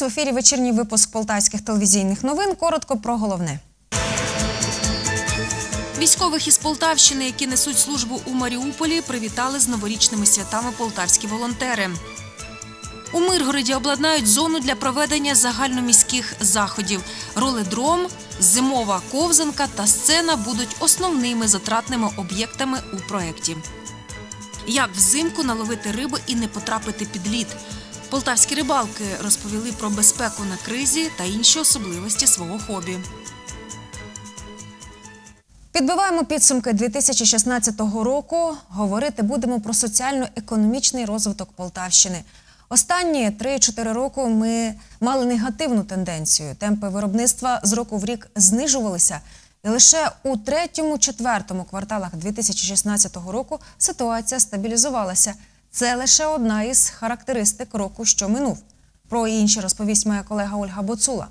вас. В ефірі вечірній випуск полтавських телевізійних новин. Коротко про головне. Військових із Полтавщини, які несуть службу у Маріуполі, привітали з новорічними святами полтавські волонтери. У Миргороді обладнають зону для проведення загальноміських заходів. Роледром, зимова ковзанка та сцена будуть основними затратними об'єктами у проєкті. Як взимку наловити риби і не потрапити під лід? Полтавські рибалки розповіли про безпеку на кризі та інші особливості свого хобі. Підбиваємо підсумки 2016 року. Говорити будемо про соціально-економічний розвиток Полтавщини. Останні 3-4 роки ми мали негативну тенденцію. Темпи виробництва з року в рік знижувалися. І лише у третьому-четвертому кварталах 2016 року ситуація стабілізувалася. Це лише одна із характеристик року, що минув. Про інші розповість моя колега Ольга Боцула.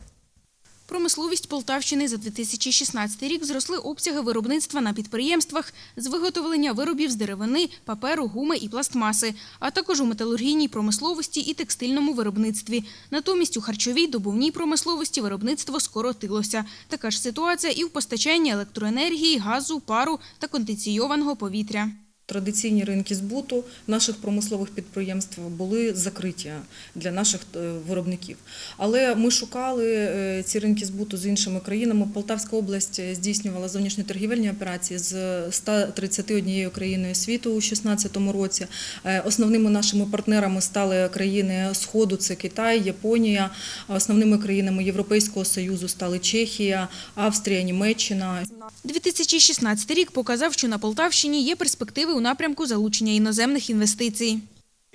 Промисловість Полтавщини за 2016 рік зросли обсяги виробництва на підприємствах з виготовлення виробів з деревини, паперу, гуми і пластмаси, а також у металургійній промисловості і текстильному виробництві. Натомість у харчовій добувній промисловості виробництво скоротилося. Така ж ситуація і в постачанні електроенергії, газу, пару та кондиційованого повітря. Традиційні ринки збуту наших промислових підприємств були закриті для наших е, виробників. Але ми шукали е, ці ринки збуту з іншими країнами. Полтавська область здійснювала зовнішньоторгівельні операції з 131 країною світу у 2016 році. Е, Основними нашими партнерами стали країни Сходу, це Китай, Японія. Основними країнами Європейського Союзу стали Чехія, Австрія, Німеччина. 2016 рік показав, що на Полтавщині є перспективи у напрямку залучення іноземних інвестицій.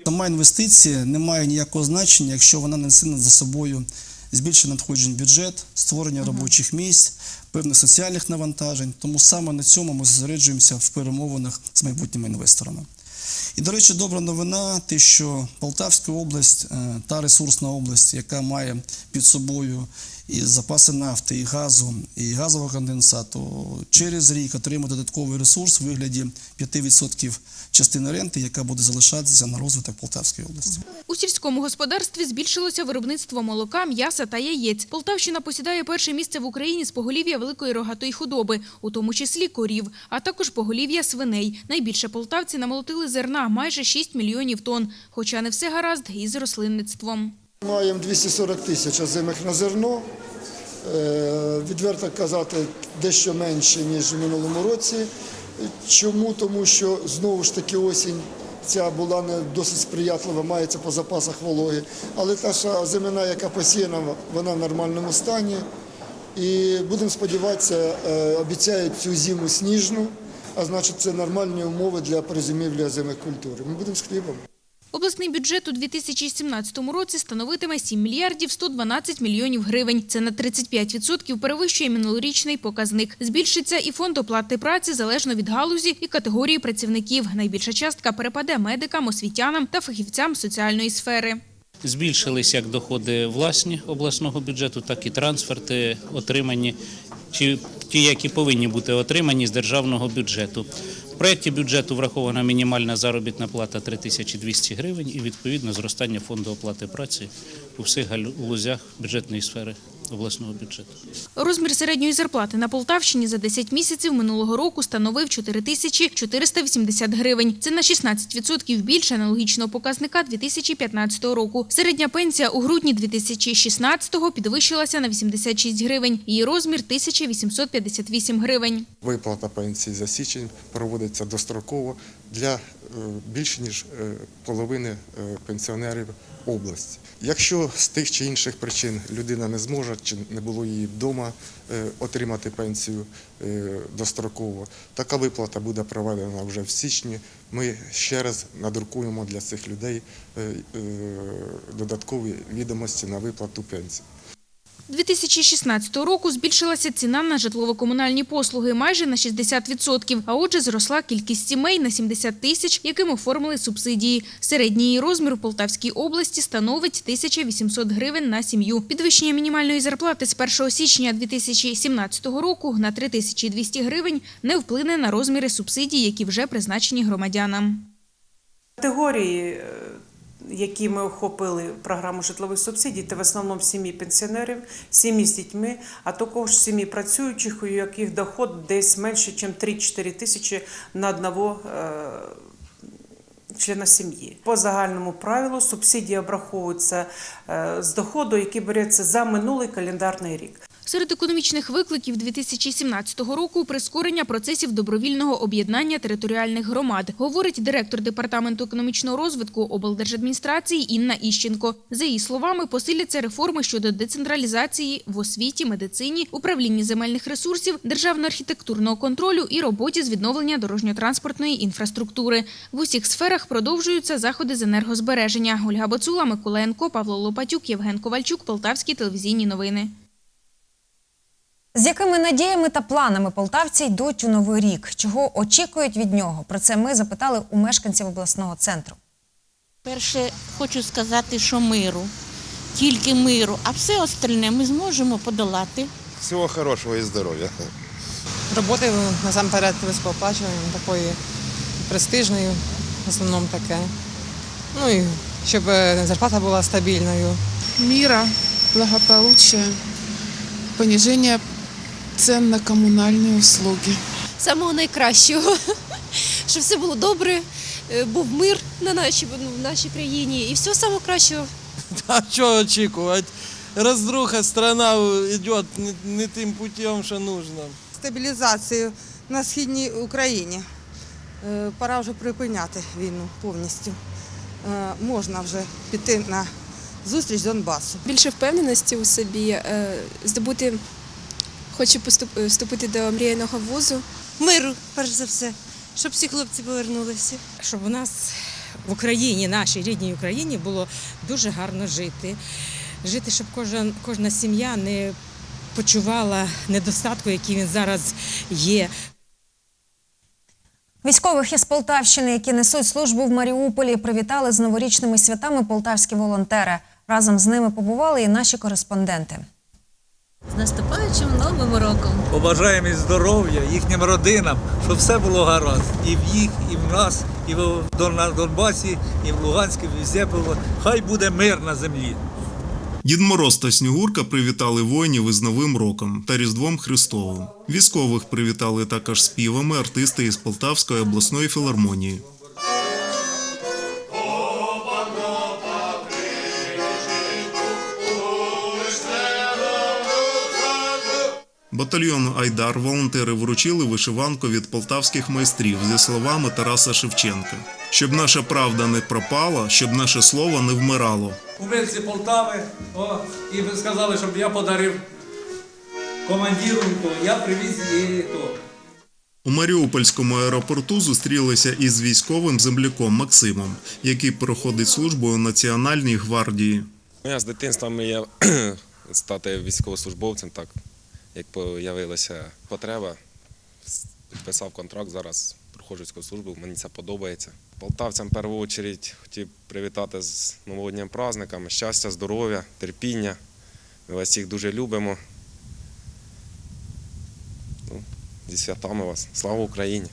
Сама інвестиція не має ніякого значення, якщо вона несе за собою збільшення надходжень в бюджет, створення робочих місць, певних соціальних навантажень. Тому саме на цьому ми зосереджуємося в перемовинах з майбутніми інвесторами. І, до речі, добра новина, те, що Полтавська область е, та ресурсна область, яка має під собою і запаси нафти, і газу, і газового конденсату, через рік отримає додатковий ресурс у вигляді 5% частини ренти, яка буде залишатися на розвиток Полтавської області. У сільському господарстві збільшилося виробництво молока, м'яса та яєць. Полтавщина посідає перше місце в Україні з поголів'я великої рогатої худоби, у тому числі корів, а також поголів'я свиней. Найбільше полтавці намолотили зерна майже 6 мільйонів тонн. Хоча не все гаразд із рослинництвом. Маємо 240 тисяч озимих на зерно. Е, Відверто казати, дещо менше, ніж в минулому році. Чому? Тому що знову ж таки осінь ця була не досить сприятлива, мається по запасах вологи. Але та ж зимина, яка посіяна, вона в нормальному стані. І будемо сподіватися, е, обіцяють цю зиму сніжну, а значить це нормальні умови для перезимівлі озимих культур. Ми будемо з хлібом. Обласний бюджет у 2017 році становитиме 7 мільярдів 112 мільйонів гривень. Це на 35% перевищує минулорічний показник. Збільшиться і фонд оплати праці залежно від галузі і категорії працівників. Найбільша частка перепаде медикам, освітянам та фахівцям соціальної сфери. Збільшились як доходи власні обласного бюджету, так і трансферти отримані, чи ті, які повинні бути отримані з державного бюджету. Проєкті бюджету врахована мінімальна заробітна плата 3200 гривень і відповідно зростання фонду оплати праці у всіх галузях бюджетної сфери обласного бюджету. Розмір середньої зарплати на Полтавщині за 10 місяців минулого року становив 4 тисячі 480 гривень. Це на 16% більше аналогічного показника 2015 року. Середня пенсія у грудні 2016-го підвищилася на 86 гривень. Її розмір 1858 гривень. Виплата пенсії за січень проводиться достроково для е, більше ніж е, половини е, пенсіонерів області. Якщо з тих чи інших причин людина не зможе чи не було її вдома отримати пенсію достроково, така виплата буде проведена вже в січні. Ми ще раз надрукуємо для цих людей додаткові відомості на виплату пенсії. 2016 року збільшилася ціна на житлово-комунальні послуги майже на 60%, а отже зросла кількість сімей на 70 тисяч, яким оформили субсидії. Середній розмір у Полтавській області становить 1800 гривень на сім'ю. Підвищення мінімальної зарплати з 1 січня 2017 року на 3200 гривень не вплине на розміри субсидій, які вже призначені громадянам. Категорії е, які ми охопили програму житлових субсидій, це в основному сім'ї пенсіонерів, сім'ї з дітьми, а також сім'ї працюючих, у яких доход десь менше, ніж 3-4 тисячі на одного е, члена сім'ї. По загальному правилу субсидії обраховуються е, з доходу, який береться за минулий календарний рік. Серед економічних викликів 2017 року прискорення процесів добровільного об'єднання територіальних громад, говорить директор департаменту економічного розвитку облдержадміністрації Інна Іщенко. За її словами, посиляться реформи щодо децентралізації в освіті, медицині, управлінні земельних ресурсів, державно-архітектурного контролю і роботі з відновлення дорожньо-транспортної інфраструктури. В усіх сферах продовжуються заходи з енергозбереження. Ольга Боцула, Миколенко, Павло Лопатюк, Євген Ковальчук, Полтавські телевізійні новини. З якими надіями та планами полтавці йдуть у новий рік? Чого очікують від нього? Про це ми запитали у мешканців обласного центру. Перше, хочу сказати, що миру, тільки миру, а все остальне ми зможемо подолати. Всього хорошого і здоров'я. роботи насамперед високооплачуванням, такої престижної, в основному таке. Ну і щоб е, зарплата була стабільною. мира, благополучия, понижение цен на коммунальные услуги. самого найкращого, щоб все було добре, е, був мир на нашій, ну, в нашій країні і всього самого кращого. А що очікувати? Роздруха, страна йде не, не тим путем, що нужно. Стабілізацію на східній Україні. Е, Пора вже припиняти війну повністю. Е, Можна вже піти на зустріч Донбасу. Більше впевненості у собі, здобути, хочу поступ- вступити до мріяного вузу. Миру, перш за все, щоб всі хлопці повернулися. Щоб у нас в Україні, нашій рідній Україні, було дуже гарно жити. Жити, щоб кожен, кожна сім'я не почувала недостатку, який він зараз є. Військових із Полтавщини, які несуть службу в Маріуполі, привітали з новорічними святами полтавські волонтери. Разом з ними побували і наші кореспонденти. З наступаючим новим роком. Побажаємо їм здоров'я, їхнім родинам, щоб все було гаразд. І в їх, і в нас, і в Донбасі, і в Луганську, і везде було. Хай буде мир на землі. Дід Мороз та Снігурка привітали воїнів із Новим роком та Різдвом Христовим. Військових привітали також співами артисти із Полтавської обласної філармонії. Батальйону Айдар волонтери вручили вишиванку від полтавських майстрів зі словами Тараса Шевченка. Щоб наша правда не пропала, щоб наше слово не вмирало. Кумирці Полтави, о, і сказали, щоб я подарив командиру, то я привіз і то. У Маріупольському аеропорту зустрілися із військовим земляком Максимом, який проходить службу у Національній гвардії. Я з дитинства мріяв стати військовослужбовцем, так як з'явилася потреба. Підписав контракт, зараз проходжу службу, мені це подобається. Полтавцям в першу чергу хотів привітати з новогоднім праздниками, щастя, здоров'я, терпіння. Ми вас всіх дуже любимо. Ну, зі святами вас. Слава Україні!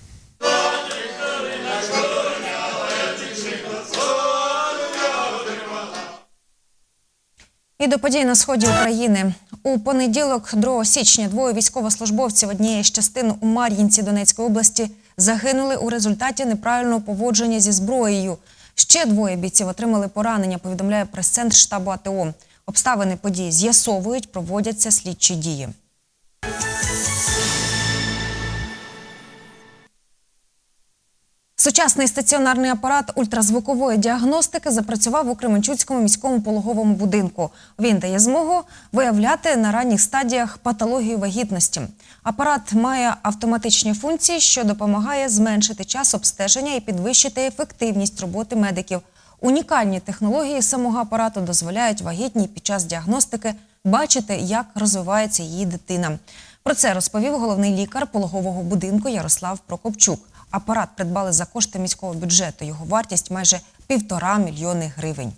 І до подій на сході України у понеділок, 2 січня, двоє військовослужбовців однієї з частин у Мар'їнці Донецької області загинули у результаті неправильного поводження зі зброєю. Ще двоє бійців отримали поранення. Повідомляє прес-центр штабу АТО. Обставини події з'ясовують, проводяться слідчі дії. Сучасний стаціонарний апарат ультразвукової діагностики запрацював у Кременчуцькому міському пологовому будинку. Він дає змогу виявляти на ранніх стадіях патологію вагітності. Апарат має автоматичні функції, що допомагає зменшити час обстеження і підвищити ефективність роботи медиків. Унікальні технології самого апарату дозволяють вагітній під час діагностики бачити, як розвивається її дитина. Про це розповів головний лікар пологового будинку Ярослав Прокопчук. Апарат придбали за кошти міського бюджету. Його вартість майже півтора мільйони гривень.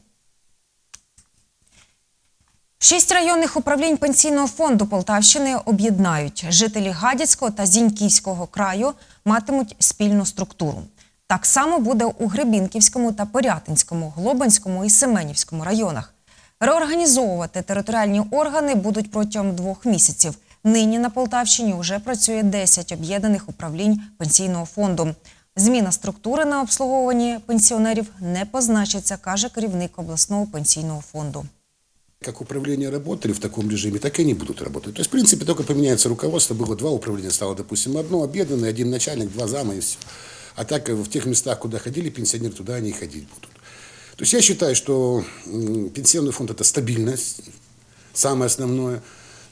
Шість районних управлінь пенсійного фонду Полтавщини об'єднають. Жителі Гадяцького та Зіньківського краю матимуть спільну структуру. Так само буде у Гребінківському та Порятинському, Глобинському і Семенівському районах. Реорганізовувати територіальні органи будуть протягом двох місяців. Нині на Полтавщині вже працює 10 об'єднаних управлінь пенсійного фонду. Зміна структури на обслуговуванні пенсіонерів не позначиться, каже керівник обласного пенсійного фонду. Как управления работали в таком режиме, так и они будут работать. То есть, в принципе, только поменяется руководство. Было два управления, стало, допустим, одно объединенное, один начальник, два зама и все. А так э, в тех местах, куда ходили пенсионеры, туда они и ходить будут. То есть я считаю, что м, пенсионный фонд – это стабильность, самое основное.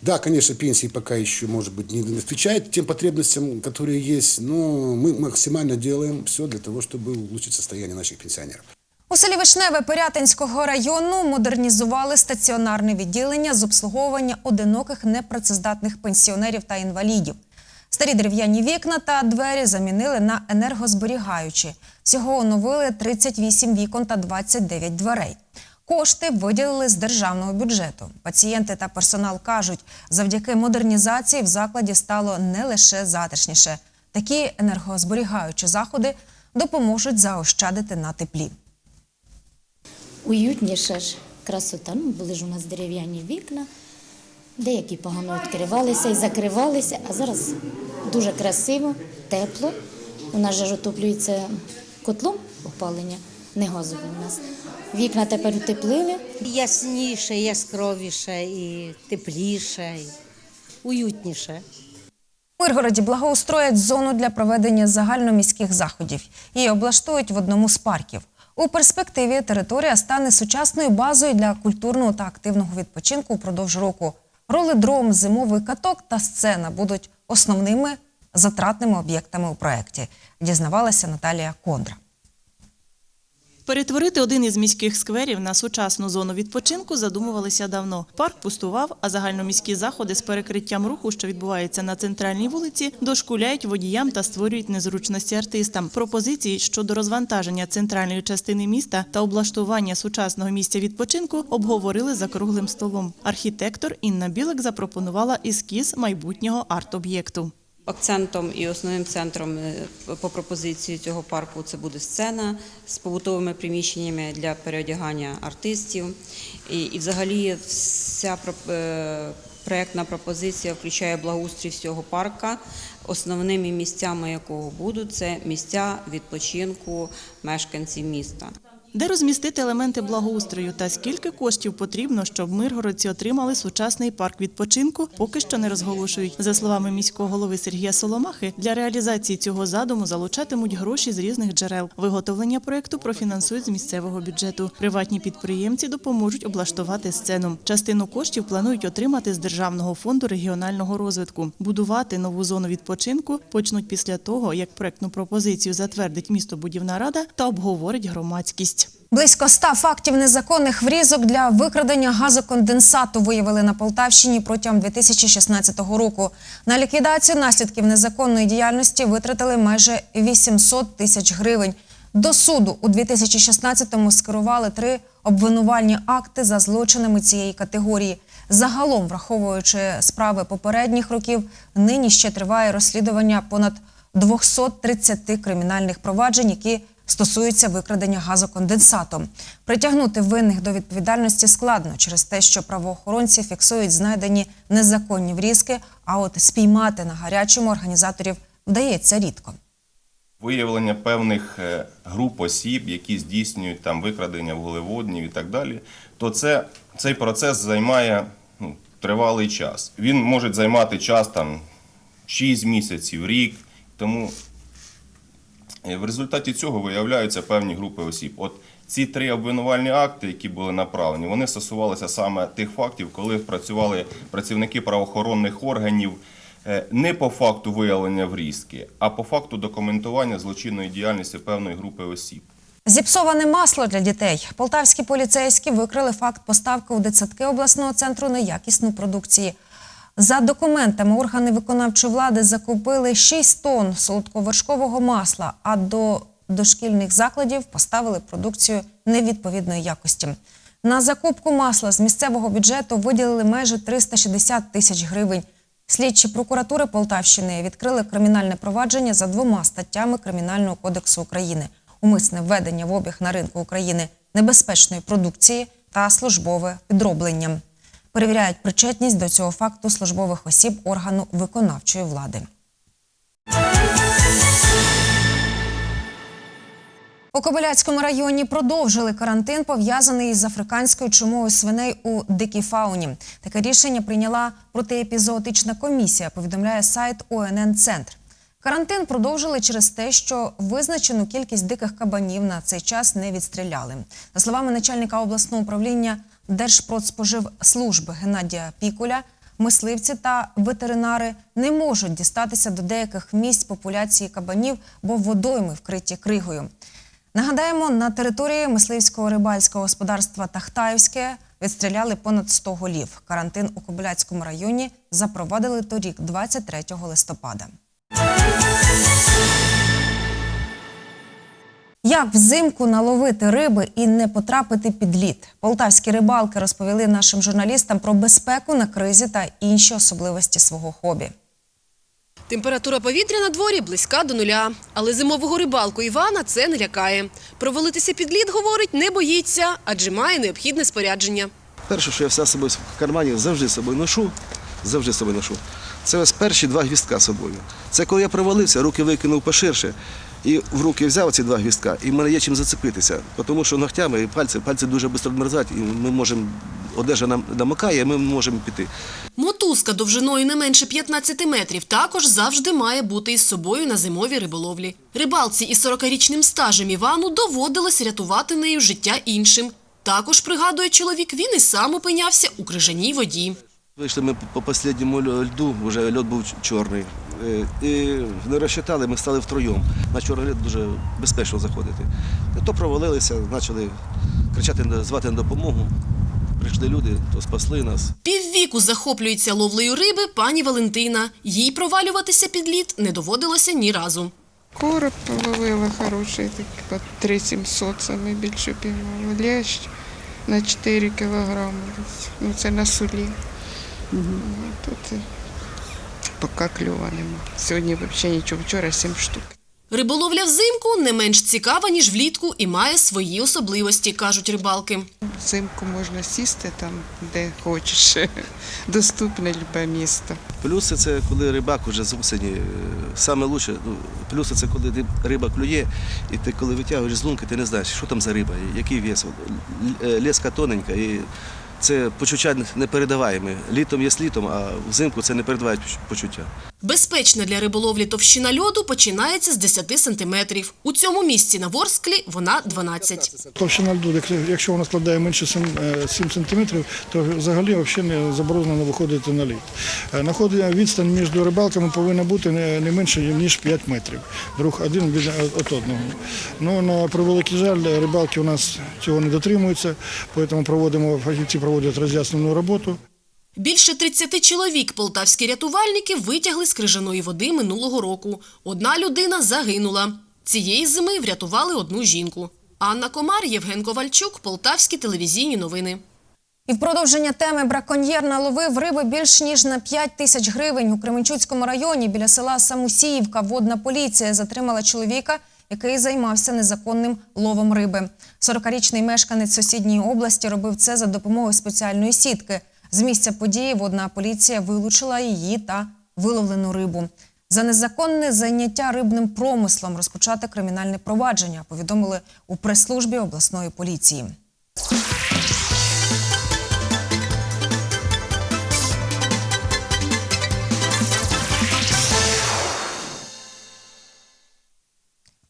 Да, конечно, пенсии пока еще, может быть, не отвечает тем потребностям, которые есть, но мы максимально делаем все для того, чтобы улучшить состояние наших пенсионеров. У селі Вишневе Пирятинського району модернізували стаціонарне відділення з обслуговування одиноких непрацездатних пенсіонерів та інвалідів. Старі дерев'яні вікна та двері замінили на енергозберігаючі. Всього оновили 38 вікон та 29 дверей. Кошти виділили з державного бюджету. Пацієнти та персонал кажуть, завдяки модернізації в закладі стало не лише затишніше. Такі енергозберігаючі заходи допоможуть заощадити на теплі. Уютніше ж, красота. Ну, були ж у нас дерев'яні вікна, деякі погано відкривалися і закривалися, а зараз дуже красиво, тепло. У нас же отоплюється котлом опалення, не газове у нас. Вікна тепер утеплили. Ясніше, яскравіше і тепліше, і уютніше. У Миргороді благоустроять зону для проведення загальноміських заходів. Її облаштують в одному з парків. У перспективі територія стане сучасною базою для культурного та активного відпочинку упродовж року. Ролидром, зимовий каток та сцена будуть основними затратними об'єктами у проєкті, дізнавалася Наталія Кондра. Перетворити один із міських скверів на сучасну зону відпочинку задумувалися давно. Парк пустував, а загальноміські заходи з перекриттям руху, що відбуваються на центральній вулиці, дошкуляють водіям та створюють незручності артистам. Пропозиції щодо розвантаження центральної частини міста та облаштування сучасного місця відпочинку обговорили за круглим столом. Архітектор Інна Білик запропонувала ескіз майбутнього арт-об'єкту. Акцентом і основним центром е, по пропозиції цього парку це буде сцена з побутовими приміщеннями для переодягання артистів. І, і взагалі вся про- е, пропозиція включає благоустрій всього парка, основними місцями якого будуть це місця відпочинку мешканців міста. Де розмістити елементи благоустрою та скільки коштів потрібно, щоб миргородці отримали сучасний парк відпочинку, поки що не розголошують. За словами міського голови Сергія Соломахи, для реалізації цього задуму залучатимуть гроші з різних джерел. Виготовлення проекту профінансують з місцевого бюджету. Приватні підприємці допоможуть облаштувати сцену. Частину коштів планують отримати з державного фонду регіонального розвитку. Будувати нову зону відпочинку почнуть після того, як проектну пропозицію затвердить містобудівна рада та обговорить громадськість. Близько ста фактів незаконних врізок для викрадення газоконденсату виявили на Полтавщині протягом 2016 року. На ліквідацію наслідків незаконної діяльності витратили майже 800 тисяч гривень. До суду у 2016-му скерували три обвинувальні акти за злочинами цієї категорії. Загалом, враховуючи справи попередніх років, нині ще триває розслідування понад 230 кримінальних проваджень, які стосуються викрадення газоконденсатом. Притягнути винних до відповідальності складно через те, що правоохоронці фіксують знайдені незаконні врізки, а от спіймати на гарячому організаторів вдається рідко. виявлення певних е, груп осіб, які здійснюють там викрадення вуглеводнів і так далі, то це, цей процес займає ну, тривалий час. Він може займати час там 6 місяців, рік. Тому в результаті цього виявляються певні групи осіб. От ці три обвинувальні акти, які були направлені, вони стосувалися саме тих фактів, коли працювали працівники правоохоронних органів е, не по факту виявлення врізки, а по факту документування злочинної діяльності певної групи осіб. Зіпсоване масло для дітей. Полтавські поліцейські викрили факт поставки у дитсадки обласного центру неякісної продукції. За документами органи виконавчої влади закупили 6 тонн солодковершкового масла, а до дошкільних закладів поставили продукцію невідповідної якості. На закупку масла з місцевого бюджету виділили майже 360 тисяч гривень. Слідчі прокуратури Полтавщини відкрили кримінальне провадження за двома статтями Кримінального кодексу України: умисне введення в обіг на ринку України небезпечної продукції та службове підроблення. Перевіряють причетність до цього факту службових осіб органу виконавчої влади. У Кобиляцькому районі продовжили карантин, пов'язаний з африканською чумою свиней у дикій фауні. Таке рішення прийняла протиепізоотична комісія, повідомляє сайт ОНН Центр. Карантин продовжили через те, що визначену кількість диких кабанів на цей час не відстріляли. За словами начальника обласного управління Держпродспоживслужби Геннадія Пікуля, мисливці та ветеринари не можуть дістатися до деяких місць популяції кабанів, бо водойми вкриті кригою. Нагадаємо, на території мисливського рибальського господарства Тахтаївське відстріляли понад 100 голів. Карантин у Кобиляцькому районі запровадили торік, 23 листопада. Як взимку наловити риби і не потрапити під лід? Полтавські рибалки розповіли нашим журналістам про безпеку на кризі та інші особливості свого хобі. Температура повітря на дворі близька до нуля. Але зимового рибалку Івана це не лякає. Провалитися під лід, говорить, не боїться, адже має необхідне спорядження. Перше, що я все з собою в кармані завжди з собою ношу, завжди з собою ношу. Це ось перші два гвістка собою. Це коли я провалився, руки викинув поширше, і в руки взяв ці два гвістка, і в мене є чим зацепитися. Тому що ногтями і пальці, пальці дуже швидко відмерзають, і ми можемо, одежа нам намокає, і ми можемо піти. Мотузка довжиною не менше 15 метрів також завжди має бути із собою на зимовій риболовлі. Рибалці із 40-річним стажем Івану доводилось рятувати нею життя іншим. Також, пригадує чоловік, він і сам опинявся у крижаній воді. Вийшли ми по останньому льду, вже льод був чорний. Е, І не розчитали, ми стали втроєм. На чорний дуже безпечно заходити. То провалилися, почали кричати, звати на допомогу. Прийшли люди, то спасли нас. Піввіку захоплюється ловлею риби пані Валентина. Їй провалюватися під лід не доводилося ні разу. Короб половила хороший, такий по 3700 саме більше піймала. Лещ на 4 кілограми. Ну це на сулі. Ну, Тут поки кльова нема. Сьогодні взагалі нічого, вчора 7 штук. Риболовля взимку не менш цікава, ніж влітку, і має свої особливості, кажуть рибалки. Взимку можна сісти там, де хочеш. Доступне любе місто. Плюси це коли рибак уже з осені. е, Саме лучше, ну, плюси це коли риба клює, і ти коли витягуєш з лунки, ти не знаєш, що там за риба, який вес. Е, Леска тоненька, і це почуття непередаваєме. Літом є літом, а взимку це не передавають почуття. Безпечна для риболовлі товщина льоду починається з 10 сантиметрів. У цьому місці на Ворсклі вона 12. Товщина льду, якщо- вона складає менше 7 см, то взагалі не заборонено виходити на лід. Е, Находить відстань між рибалками повинна бути не не менше, ніж 5 метрів. Друг один від одного. Ну, на превеликий жаль, рибалки у нас цього не дотримуються, тому проводимо, фахівці проводять роз'яснену роботу. Більше 30 чоловік полтавські рятувальники витягли з крижаної води минулого року. Одна людина загинула. Цієї зими врятували одну жінку. Анна Комар, Євген Ковальчук, Полтавські телевізійні новини. І в продовження теми браконьєр наловив риби більш ніж на 5 тисяч гривень. У Кременчуцькому районі біля села Самусіївка водна поліція затримала чоловіка, який займався незаконним ловом риби. 40-річний мешканець сусідньої області робив це за допомогою спеціальної сітки. З місця події водна поліція вилучила її та виловлену рибу. За незаконне зайняття рибним промислом розпочати кримінальне провадження, повідомили у прес-службі обласної поліції.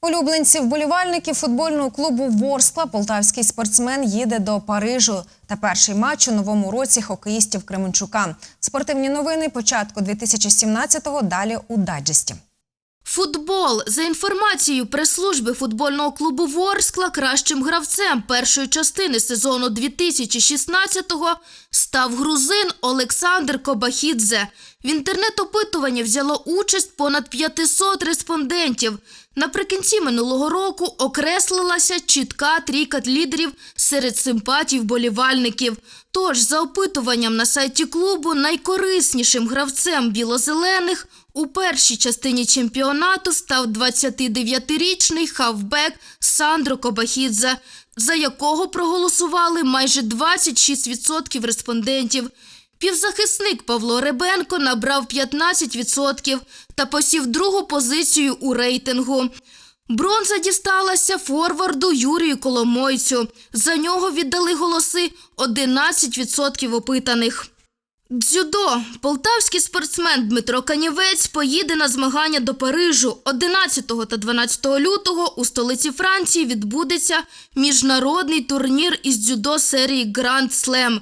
Улюбленці вболівальників футбольного клубу Ворскла полтавський спортсмен їде до Парижу. Та перший матч у новому році хокеїстів Кременчука. Спортивні новини початку 2017-го далі у дайджесті. Футбол за інформацією прес-служби футбольного клубу Ворскла кращим гравцем першої частини сезону 2016-го став грузин Олександр Кобахідзе. В інтернет-опитуванні взяло участь понад 500 респондентів. Наприкінці минулого року окреслилася чітка трійка лідерів серед симпатій вболівальників. Тож, за опитуванням на сайті клубу, найкориснішим гравцем білозелених у першій частині чемпіонату став 29-річний хавбек Сандро Кобахідзе, за якого проголосували майже 26% респондентів. Півзахисник Павло Ребенко набрав 15% та посів другу позицію у рейтингу. Бронза дісталася форварду Юрію Коломойцю. За нього віддали голоси 11% опитаних. Дзюдо. Полтавський спортсмен Дмитро Канівець поїде на змагання до Парижу. 11 та 12 лютого у столиці Франції відбудеться міжнародний турнір із дзюдо серії Гранд Слем.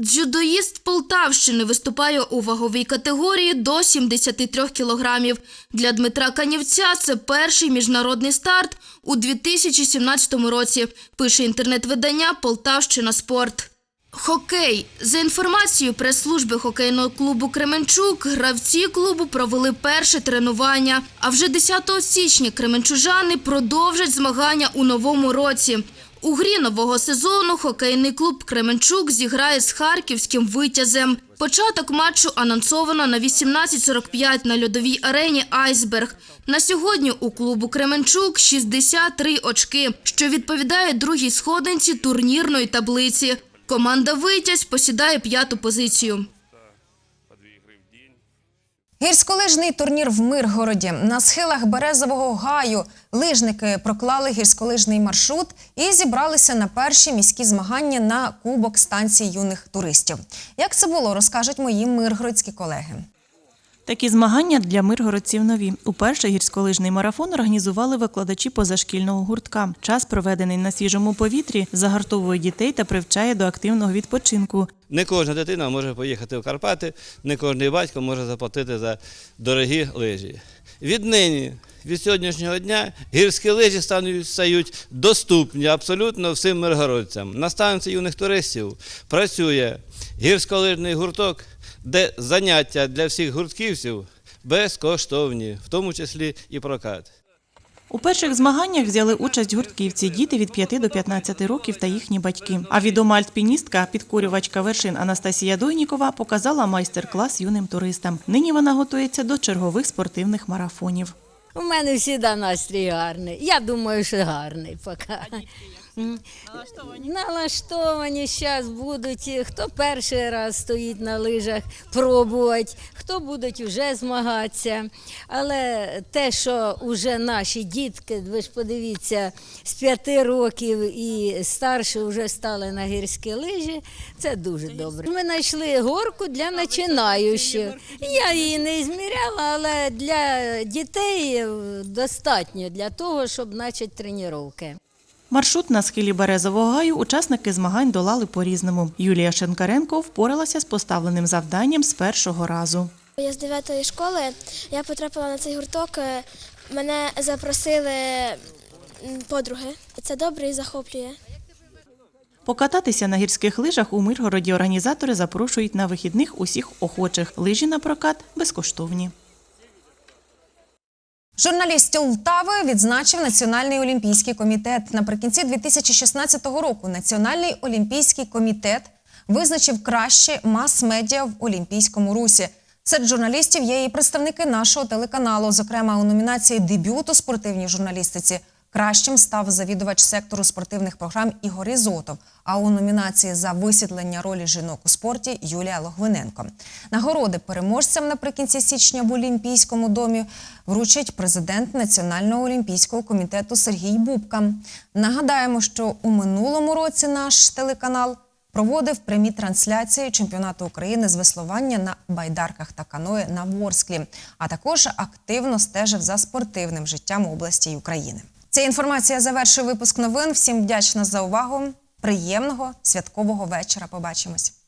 Дзюдоїст Полтавщини виступає у ваговій категорії до 73 кілограмів. Для Дмитра Канівця це перший міжнародний старт у 2017 році, пише інтернет-видання Полтавщина Спорт. Хокей. За інформацією прес-служби хокейного клубу Кременчук, гравці клубу провели перше тренування. А вже 10 січня кременчужани продовжать змагання у новому році. У грі нового сезону хокейний клуб Кременчук зіграє з харківським витязем. Початок матчу анонсовано на 18.45 на льодовій арені Айсберг. На сьогодні у клубу Кременчук 63 очки, що відповідає другій сходинці турнірної таблиці. Команда Витязь посідає п'яту позицію. Гірськолижний турнір в Миргороді на схилах Березового гаю лижники проклали гірськолижний маршрут і зібралися на перші міські змагання на кубок станції юних туристів. Як це було, розкажуть мої миргородські колеги. Такі змагання для миргородців нові. Уперше гірськолижний марафон організували викладачі позашкільного гуртка. Час, проведений на свіжому повітрі, загартовує дітей та привчає до активного відпочинку. Не кожна дитина може поїхати в Карпати, не кожен батько може заплатити за дорогі лижі. Віднині, від сьогоднішнього дня, гірські лижі стануть стають доступні абсолютно всім миргородцям. На станції юних туристів працює гірськолижний гурток, де заняття для всіх гуртківців безкоштовні, в тому числі і прокат. У перших змаганнях взяли участь гуртківці, діти від 5 до 15 років та їхні батьки. А відома альпіністка, підкорювачка вершин Анастасія Дойнікова показала майстер-клас юним туристам. Нині вона готується до чергових спортивних марафонів. У мене завжди настрій гарний. Я думаю, що гарний поки. Налаштовані Налаштовані, зараз будуть, хто перший раз стоїть на лижах, пробувати, хто будуть вже змагатися. Але те, що вже наші дітки, ви ж подивіться, з п'яти років і старше вже стали на гірські лижі, це дуже добре. Ми знайшли горку для починаючих. Я її не зміряла, але для дітей достатньо для того, щоб почати тренування. Маршрут на схилі Березового гаю учасники змагань долали по-різному. Юлія Шенкаренко впоралася з поставленим завданням з першого разу. Я з 9 школи я потрапила на цей гурток. е, Мене запросили подруги. Це добре і захоплює. Покататися на гірських лижах у Миргороді організатори запрошують на вихідних усіх охочих. Лижі на прокат безкоштовні. Журналіст Ултави відзначив Національний олімпійський комітет. Наприкінці 2016 року Національний олімпійський комітет визначив краще мас-медіа в Олімпійському русі. Серед журналістів є і представники нашого телеканалу. Зокрема, у номінації дебют у спортивній журналістиці кращим став завідувач сектору спортивних програм Ігор Ізотов. А у номінації за висвітлення ролі жінок у спорті Юлія Логвиненко. Нагороди переможцям наприкінці січня в Олімпійському домі вручить президент Національного олімпійського комітету Сергій Бубка. Нагадаємо, що у минулому році наш телеканал проводив прямі трансляції чемпіонату України з веслування на байдарках та каної на Ворсклі, а також активно стежив за спортивним життям області й України. Ця інформація завершує випуск новин. Всім вдячна за увагу. Приємного святкового вечора. Побачимось.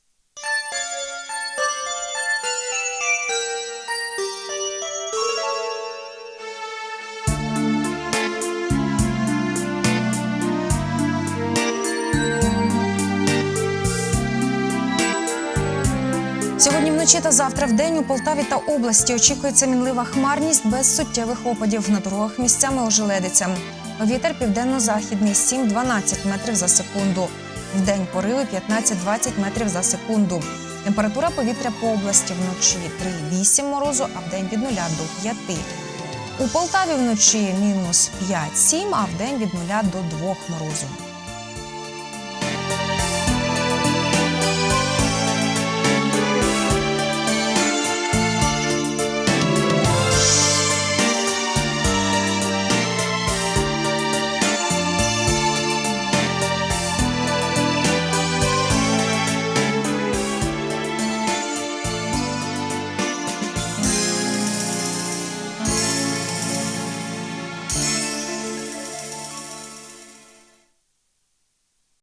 Вночі та завтра в день у Полтаві та області очікується мінлива хмарність без суттєвих опадів. На дорогах місцями ожеледиться. Вітер південно-західний 7-12 метрів за секунду. Вдень пориви 15-20 метрів за секунду. Температура повітря по області вночі 3-8 морозу, а вдень від 0 до 5. У Полтаві вночі мінус 5-7, а вдень від 0 до 2 морозу.